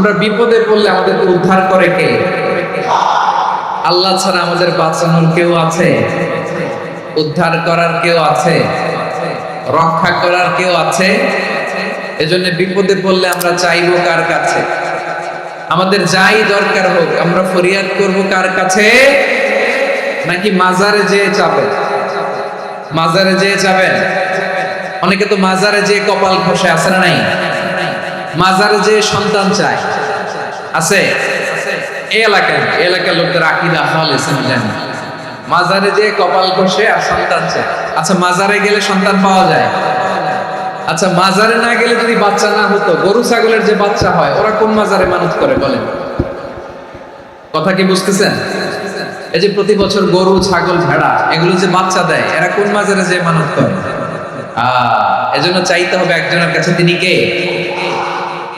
আমরা বিপদে পড়লে আমাদেরকে উদ্ধার করে কে? আল্লাহ ছাড়া আমাদের বাঁচানোর কেউ আছে? উদ্ধার করার কেউ আছে? রক্ষা করার কেউ আছে? এজন্য বিপদে পড়লে আমরা চাইব কার কাছে? আমাদের যাই দরকার হোক, আমরা ফরিয়াদ করব কার কাছে? নাকি মাজারে যেয়ে চাবেন মাজারে যেয়ে যাবেন অনেকে তো মাজারে যেয়ে কপাল খসে, আছে না নাই? মাজারে যে সন্তান চায়। আছে? এই এলাকায় এলাকার লোকদের আকিদা, হল এসেছিলেন মাজারে যেয়ে কপাল খসে আর সন্তান চায়। আচ্ছা মাজারে গেলে সন্তান পাওয়া যায়? আচ্ছা মাজারে না গেলে যদি বাচ্চা না হতো, গরু, ছাগলের যে বাচ্চা হয়, ওরা কোন মাজারে মানত করে, বলেন? কথা কি বুঝতেছেন? এই যে প্রতি বছর গরু, ছাগল, ভেড়া, এগুলো যে বাচ্চা দেয়, এরা কোন মাজারে যে মানত করে? আহ, এজন্য চাইতে হবে একজনের কাছে, তিনি কে?